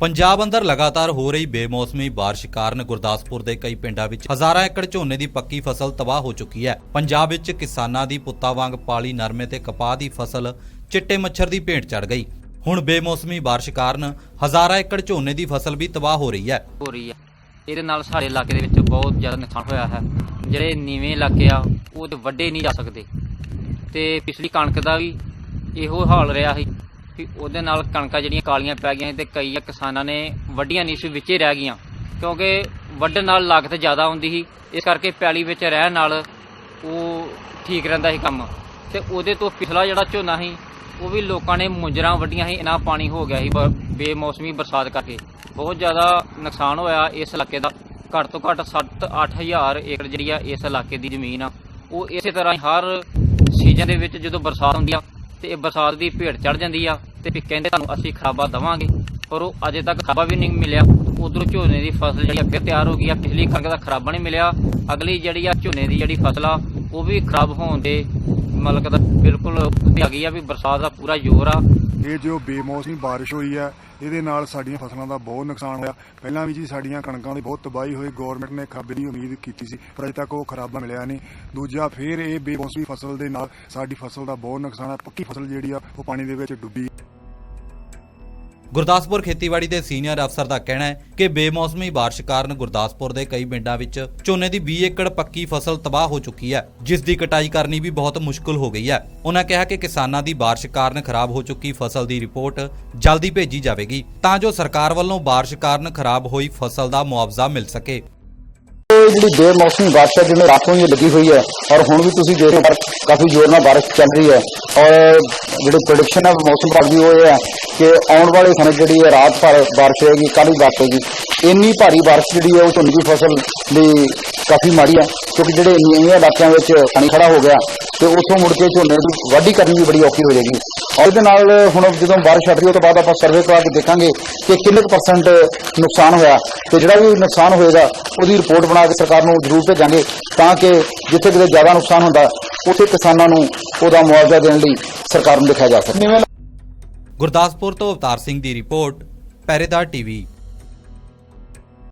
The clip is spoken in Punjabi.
ਪੰਜਾਬ ਅੰਦਰ ਲਗਾਤਾਰ ਹੋ ਰਹੀ ਬੇਮੌਸਮੀ ਬਾਰਿਸ਼ ਕਾਰਨ ਗੁਰਦਾਸਪੁਰ ਦੇ ਕਈ ਪਿੰਡਾਂ ਵਿੱਚ ਹਜ਼ਾਰਾਂ ਏਕੜ ਝੋਨੇ ਦੀ ਪੱਕੀ ਫਸਲ ਤਬਾਹ ਹੋ ਚੁੱਕੀ ਹੈ। ਪੰਜਾਬ ਵਿੱਚ ਕਿਸਾਨਾਂ ਦੀ ਪੁੱਤਾਂ ਵਾਂਗ ਪਾਲੀ ਨਰਮੇ ਤੇ ਕਪਾਹ ਦੀ ਫਸਲ ਚਿੱਟੇ ਮੱਛਰ ਦੀ ਭੇਟ ਚੜ ਗਈ। ਹੁਣ ਬੇਮੌਸਮੀ ਬਾਰਿਸ਼ ਕਾਰਨ ਹਜ਼ਾਰਾਂ ਏਕੜ ਝੋਨੇ ਦੀ ਫਸਲ ਵੀ ਤਬਾਹ ਹੋ ਰਹੀ ਹੈ। ਹੋ ਰਹੀ ਹੈ। ਇਹਦੇ ਨਾਲ ਸਾਡੇ ਇਲਾਕੇ ਦੇ ਵਿੱਚ ਬਹੁਤ ਜ਼ਿਆਦਾ ਨੁਕਸਾਨ ਹੋਇਆ ਹੈ। ਜਿਹੜੇ ਨੀਵੇਂ ਇਲਾਕੇ ਆ, ਉਹ ਤੇ ਵੱਡੇ ਨਹੀਂ ਜਾ ਸਕਦੇ। ਤੇ ਪਿਛਲੀ ਕਣਕ ਦਾ ਵੀ ਇਹੋ ਹਾਲ ਰਿਹਾ ਸੀ। ਕਿ ਉਹਦੇ ਨਾਲ ਕਣਕਾਂ ਜਿਹੜੀਆਂ ਕਾਲੀਆਂ ਪੈ ਗਈਆਂ ਤੇ ਕਈ ਕਿਸਾਨਾਂ ਨੇ ਵੱਡੀਆਂ ਨਹੀਂ ਸੀ, ਵਿੱਚੇ ਰਹਿ ਗਈਆਂ। ਕਿਉਂਕਿ ਵੱਢਣ ਨਾਲ ਲਾਗਤ ਜ਼ਿਆਦਾ ਹੁੰਦੀ ਸੀ, ਇਸ ਕਰਕੇ ਪੈਲੀ ਵਿੱਚ ਰਹਿਣ ਨਾਲ ਉਹ ਠੀਕ ਰਹਿੰਦਾ ਸੀ ਕੰਮ। ਤੇ ਉਹਦੇ ਤੋਂ ਪਿਛਲਾ ਜਿਹੜਾ ਝੋਨਾ ਸੀ, ਉਹ ਵੀ ਲੋਕਾਂ ਨੇ ਮੁੰਜਰਾਂ ਵੱਡੀਆਂ ਸੀ, ਇਨਾ ਪਾਣੀ ਹੋ ਗਿਆ ਸੀ, ਬ- ਬੇਮੌਸਮੀ ਬਰਸਾਤ ਕਰਕੇ। ਬਹੁਤ ਜ਼ਿਆਦਾ ਨੁਕਸਾਨ ਹੋਇਆ ਇਸ ਇਲਾਕੇ ਦਾ। ਘੱਟ ਤੋਂ ਘੱਟ 7-8000 ਏਕੜ ਜਿਹੜੀ ਆ ਇਸ ਇਲਾਕੇ ਦੀ ਜ਼ਮੀਨ ਆ। ਉਹ ਇਸੇ ਤਰ੍ਹਾਂ ਹਰ ਸੀਜ਼ਨ ਦੇ ਵਿੱਚ ਜਦੋਂ ਬਰਸਾਤ ਹੁੰਦੀ ਆ ਤੇ ਇਹ ਬਰਸਾਤ ਦੀ ਭੇਟ ਚੜ ਜਾਂਦੀ ਆ ਤੇ ਕਹਿੰਦੇ ਤੁਹਾਨੂੰ ਅਸੀਂ ਖਰਾਬਾ ਦਵਾਂਗੇ। ਪਰ ਉਹ ਅਜੇ ਤੱਕ ਖਰਾਬਾ ਵੀ ਨਹੀਂ ਮਿਲਿਆ। ਉਧਰੋਂ ਝੋਨੇ ਦੀ ਫਸਲ ਜਿਹੜੀ ਅੱਗੇ ਤਿਆਰ ਹੋ ਗਈ ਆ। ਪਿਛਲੀ ਕਣਕ ਦਾ ਖਰਾਬਾ ਨਹੀਂ ਮਿਲਿਆ। ਅਗਲੀ ਜਿਹੜੀ ਆ ਝੋਨੇ ਦੀ ਜਿਹੜੀ ਫਸਲ ਆ, ਉਹ ਵੀ ਖਰਾਬ ਹੋਣ ਦੇ ਮਤਲਬ ਦਾ ਬਿਲਕੁਲ ਉੱਤੇ ਆ ਗਈ ਆ ਵੀ ਬਰਸਾਤ ਦਾ ਪੂਰਾ ਜ਼ੋਰ ਆ। ਇਹ ਜੋ ਬੇਮੌਸਮੀ ਬਾਰਿਸ਼ ਹੋਈ ਹੈ, ਇਹਦੇ ਨਾਲ ਸਾਡੀਆਂ ਫਸਲਾਂ ਦਾ ਬਹੁਤ ਨੁਕਸਾਨ ਹੋਇਆ। ਪਹਿਲਾਂ ਵੀ ਜੀ ਸਾਡੀਆਂ ਕਣਕਾਂ ਦੀ ਬਹੁਤ ਤਬਾਹੀ ਹੋਈ ਗਵਰਨਮੈਂਟ ਨੇ ਖਰਾਬੇ ਦੀ ਉਮੀਦ ਕੀਤੀ ਸੀ, ਪਰ ਅਜੇ ਤੱਕ ਉਹ ਖਰਾਬਾ ਮਿਲਿਆ ਨਹੀਂ। ਦੂਜਾ ਫੇਰ ਇਹ ਬੇਮੌਸਮੀ ਫਸਲ ਦੇ ਨਾਲ ਸਾਡੀ ਫਸਲ ਦਾ ਬਹੁਤ ਨੁਕਸਾਨ ਹੈ, ਪੱਕੀ ਫਸਲ ਜਿਹੜੀ ਆ, ਉਹ ਪਾਣੀ ਦੇ ਵਿੱਚ ਡੁੱਬੀ। ਗੁਰਦਾਸਪੁਰ ਖੇਤੀਬਾੜੀ ਦੇ ਸੀਨੀਅਰ ਅਫਸਰ ਦਾ ਕਹਿਣਾ ਹੈ ਕਿ ਬੇਮੌਸਮੀ ਬਾਰਿਸ਼ ਕਾਰਨ ਗੁਰਦਾਸਪੁਰ ਦੇ ਕਈ ਪਿੰਡਾਂ ਵਿੱਚ ਝੋਨੇ ਦੀ 20 ਏਕੜ ਪੱਕੀ ਫਸਲ ਤਬਾਹ ਹੋ ਚੁੱਕੀ ਹੈ, ਜਿਸ ਦੀ ਕਟਾਈ ਕਰਨੀ ਵੀ ਬਹੁਤ ਮੁਸ਼ਕਲ ਹੋ ਗਈ ਹੈ। ਉਹਨਾਂ ਕਿਹਾ ਕਿ ਕਿਸਾਨਾਂ ਦੀ ਬਾਰਿਸ਼ ਕਾਰਨ ਖਰਾਬ ਹੋ ਚੁੱਕੀ ਫਸਲ ਦੀ ਰਿਪੋਰਟ ਜਲਦੀ ਭੇਜੀ ਜਾਵੇਗੀ, ਤਾਂ ਜੋ ਸਰਕਾਰ ਵੱਲੋਂ ਬਾਰਿਸ਼ ਕਾਰਨ ਖਰਾਬ ਹੋਈ ਫਸਲ ਦਾ ਮੁਆਵਜ਼ਾ ਮਿਲ ਸਕੇ। ਜਿਹੜੀ ਬੇਮੌਸਮੀ ਬਾਰਿਸ਼ ਹੈ, ਜਿਵੇਂ ਰਾਤੋਂ ਹੀ ਲੱਗੀ ਹੋਈ ਹੈ ਔਰ ਹੁਣ ਵੀ ਤੁਸੀਂ ਦੇਖ ਰਹੇ ਹੋ ਕਾਫੀ ਜ਼ੋਰ ਨਾਲ ਬਾਰਿਸ਼ ਚੱਲ ਰਹੀ ਹੈ। ਔਰ ਜਿਹੜੀ ਪ੍ਰੈਡਿਕਸ਼ਨ ਹੈ, ਮੌਸਮ ਵਿਭਾਗ ਦੀ ਉਹ ਇਹ ਹੈ ਕਿ ਆਉਣ ਵਾਲੇ ਸਮੇਂ ਜਿਹੜੀ ਹੈ ਰਾਤ ਭਰ ਬਾਰਿਸ਼ ਹੋਏਗੀ ਕੱਲ ਹੀ ਬਾਰਿਸ਼ ਹੋਏਗੀ। ਇੰਨੀ ਭਾਰੀ ਬਾਰਿਸ਼ ਜਿਹੜੀ ਹੈ, ਉਹ ਝੋਨੇ ਦੀ ਫਸਲ ਲਈ ਕਾਫੀ ਮਾੜੀ ਹੈ, ਕਿਉਂਕਿ ਜਿਹੜੇ ਨੀਵੇਂ ਇਲਾਕਿਆਂ ਵਿੱਚ ਪਾਣੀ ਖੜਾ ਹੋ ਗਿਆ, ਤੇ ਉੱਥੋਂ ਮੁੜ ਕੇ ਝੋਨੇ ਦੀ ਵਾਢੀ ਕਰਨੀ ਵੀ ਬੜੀ ਔਖੀ ਹੋ ਜਾਏਗੀ। ਔਰ ਨਾਲ ਹੁਣ ਜਦੋਂ ਬਾਰਿਸ਼ ਹਟ ਰਹੀ ਉਹ ਤੋਂ ਬਾਅਦ ਆਪਾਂ ਸਰਵੇ ਕਰਾ ਕੇ ਦੇਖਾਂਗੇ ਕਿ ਕਿੰਨੇ ਕੁ ਪਰਸੈਂਟ ਨੁਕਸਾਨ ਹੋਇਆ। ਤੇ ਜਿਹੜਾ ਵੀ ਨੁਕਸਾਨ ਹੋਏਗਾ, ਉਹਦੀ ਰਿਪੋਰਟ ਬਣਾ ਕੇ ਸਰਕਾਰ ਨੂੰ ਜ਼ਰੂਰ ਭੇਜਾਂਗੇ ਤਾਂ ਕਿ ਜਿੱਥੇ ਕਿਤੇ ਜ਼ਿਆਦਾ ਨੁਕਸਾਨ ਹੁੰਦਾ, ਉੱਥੇ ਕਿਸਾਨਾਂ ਨੂੰ ਉਹਦਾ ਮੁਆਵਜ਼ਾ ਦੇਣ ਲਈ ਸਰਕਾਰ ਨੂੰ ਦਿਖਾਇਆ ਜਾ ਸਕੇ। ਗੁਰਦਾਸਪੁਰ ਤੋਂ ਅਵਤਾਰ ਸਿੰਘ ਦੀ ਰਿਪੋਰਟ ਪਹਿਰੇਦਾਰ ਟੀਵੀ।